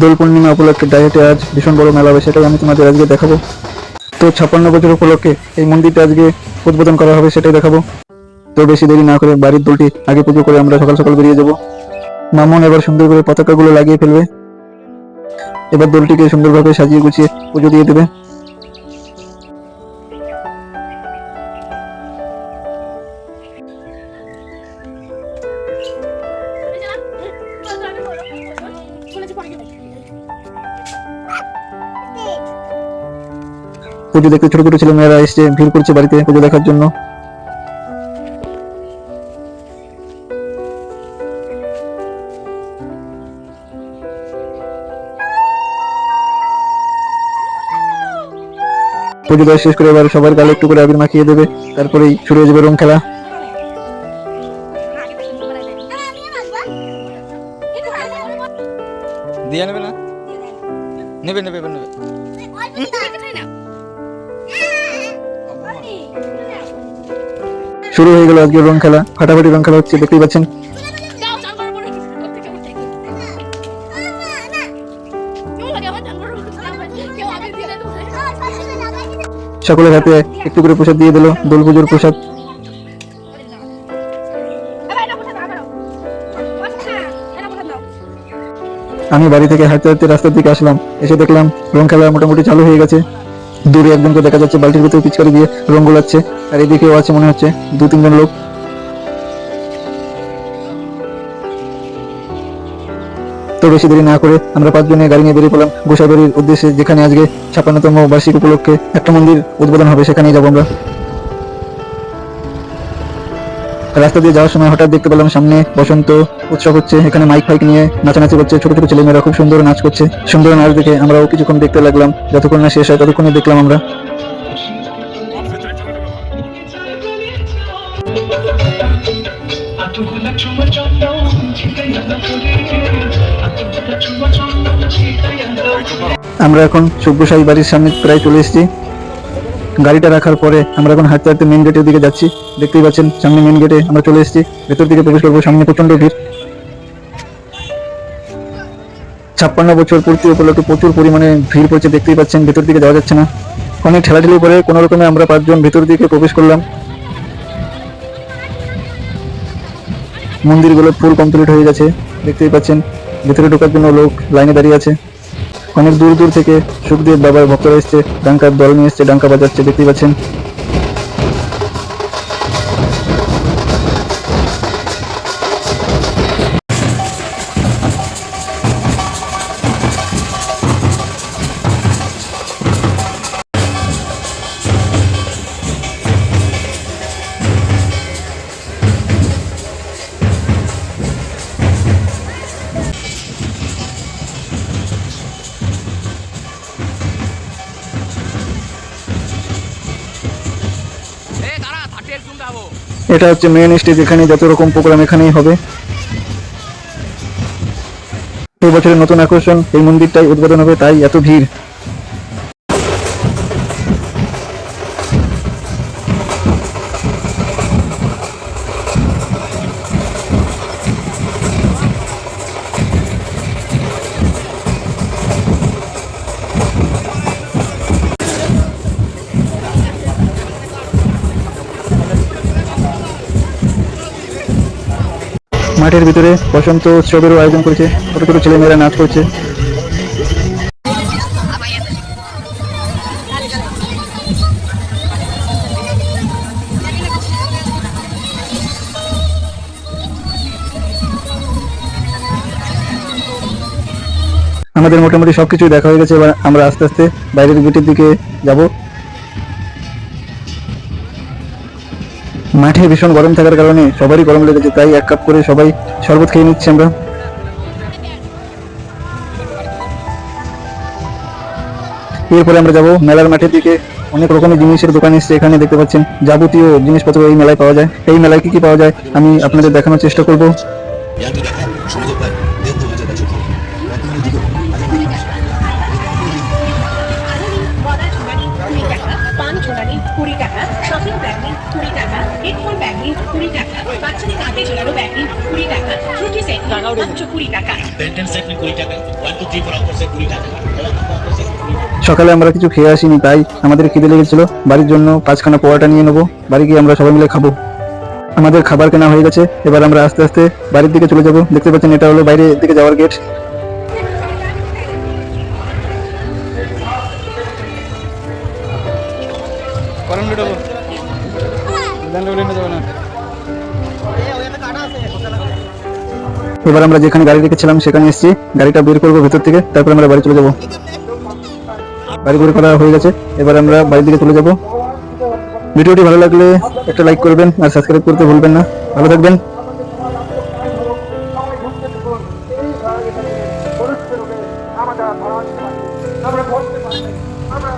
দোল পূর্ণিমা উপলক্ষে ডায়েটে আজ ভীষণ বড় মেলা হবে, সেটাই আমি তোমাদের আজকে দেখাবো। তো ছাপ্পান্ন বছর উপলক্ষে এই মন্দিরটা আজকে উদ্বোধন করা হবে, সেটাই দেখাবো। তো বেশি দেরি না করে বাড়ির দোলটি আগে পুজো করে আমরা সকাল সকাল বেরিয়ে যাব। মামন এবার সুন্দর করে পতাকাগুলো লাগিয়ে ফেলবে। এবার দোলটিকে সুন্দরভাবে সাজিয়ে গুছিয়ে পুজো দিয়ে দেবে। পুজো দেখতে ছোট ছোট ছেলে মেয়েরা এসছে ভিড় করছে বাড়িতে পুজো দেখার জন্য। পুজো দেওয়া শেষ করে এবার সবার গালে একটু করে আবির মাখিয়ে দেবে, তারপরেই শুরু হয়ে যাবে রং খেলা। দিয়ে নেবে নেবে নেবে নেবে শুরু হয়ে গেল আজকের রং খেলা ফাটাফাটি রং খেলা হচ্ছে দেখতেই পাচ্ছেন সকলের হাতে একটু করে প্রসাদ দিয়ে দিল দোল পুজোর প্রসাদ আমি বাড়ি থেকে হাঁটতে হাঁটতে রাস্তার দিকে আসলাম। এসে দেখলাম রং খেলা মোটামুটি চালু হয়ে গেছে। দূরে একজনকে দেখা যাচ্ছে, বালতির ভিতরে পিচকারি দিয়ে রং গোলাচ্ছে। আর এদিকেও আছে মনে হচ্ছে দু তিনজন লোক। তো বেশি দেরি না করে আমরা পাঁচজনে গাড়ি নিয়ে বেরিয়ে পড়লাম। গোসাইবাড়ির উদ্দেশ্যে যেখানে আজকে ছাপ্পান্নতম বার্ষিক উপলক্ষে একটা মন্দির উদ্বোধন হবে, সেখানেই যাব আমরা। রাস্তা দিয়ে যাওয়ার সময় হঠাৎ দেখতে পেলাম সামনে বসন্ত উৎসব হচ্ছে, এখানে মাইক ফাইক নিয়ে নাচানাচি করছে, ছোট ছোট ছেলেমেয়েরা খুব সুন্দর নাচ করছে। সুন্দর নাচ দেখে আমরাও কিছুক্ষণ দেখতে লাগলাম, যতক্ষণ না শেষ হয় ততক্ষণই দেখলাম আমরা। আমরা এখন সব্যসাই বাড়ির সামনে প্রায় চলে এসেছি। গাড়িটা রাখার পরে আমরা এখন হাঁটতে হাঁটতে মেন গেটের দিকে যাচ্ছি। দেখতেই পাচ্ছেন, সামনে মেন গেটে আমরা চলে এসেছি। ভেতর দিকে প্রবেশ করব, সামনে প্রচণ্ড ভিড়। ছাপ্পান্ন বছর পূর্তি উপলক্ষে প্রচুর পরিমাণে ভিড় পড়ছে, দেখতেই পাচ্ছেন, ভেতর দিকে যাওয়া যাচ্ছে না। অনেক ঠেলাঠেলি করে কোনো রকমে আমরা পাঁচজন ভেতর দিকে প্রবেশ করলাম। মন্দিরগুলো ফুল কমপ্লিট হয়ে গেছে, দেখতেই পাচ্ছেন। ভেতরে ঢোকার জন্য লোক লাইনে দাঁড়িয়ে আছে। অনেক দূর দূর থেকে সুখদেব বাবার ভক্তরা এসছে, ডাঙ্কার দল নিয়ে এসছে, ডাঙ্কা বাজাচ্ছে, দেখতেই পাচ্ছেন। এটা হচ্ছে মেন স্টেজ এখানে যত রকম প্রোগ্রাম এখানেই হবে। এই বছরের নতুন আকর্ষণ, এই মন্দিরটাই উদ্বোধন হবে, তাই এত ভিড়। মাঠের ভিতরে বসন্ত উৎসবেরও আয়োজন করেছে। ছোট ছোট ছেলেমেয়েরা নাচ করছে। আমাদের মোটামুটি সবকিছুই দেখা হয়ে গেছে। এবার আমরা আস্তে আস্তে বাইরের গেটের দিকে যাব। মাঠে ভীষণ গরম থাকার কারণে সবারই গরম লেগেছে, তাই এক কাপ করে সবাই শরবত খেয়ে নিচ্ছি আমরা। এরপরে আমরা যাব মেলার মাঠের দিকে। অনেক রকমের জিনিসের দোকান এসছে, এখানে দেখতে পাচ্ছেন যাবতীয় জিনিসপত্র এই মেলায় পাওয়া যায়। এই মেলায় কি কি পাওয়া যায়, আমি আপনাদের দেখানোর চেষ্টা করব। কুড়ি টাকা শপিং ব্যাগ কুড়ি টাকা হেডফোন ব্যাগ কুড়ি টাকা বাচ্চাদের কাঁধে ঝোলানো ব্যাগ কুড়ি টাকা ফ্রুটি সেট মাত্র কুড়ি টাকা। পেন্টেন সেট কুড়ি টাকা one two three four offer set কুড়ি টাকা সকালে আমরা কিছু খেয়ে আসিনি তাই আমাদের খিদে লেগেছিল। বাড়ির জন্য পাঁচখানা পোয়াটা নিয়ে নেব। বাড়ি গিয়ে আমরা সবাই মিলে খাব। আমাদের খাবার কেনা হয়ে গেছে। এবার আমরা আস্তে আস্তে বাড়ির দিকে চলে যাব। দেখতে পাচ্ছেন এটা হলো বাইরে দিকে যাওয়ার গেট এবার আমরা যেখানে গাড়ি রেখেছিলাম সেখানে এসেছি। গাড়িটা বের করব ভেতর থেকে তারপর আমরা বাড়ি চলে যাব। গাড়ি বের করা হয়ে গেছে। এবার আমরা বাড়ির দিকে চলে যাব। ভিডিওটি ভালো লাগলে একটা লাইক করবেন আর সাবস্ক্রাইব করতে ভুলবেন না। ভালো থাকবেন। আমরা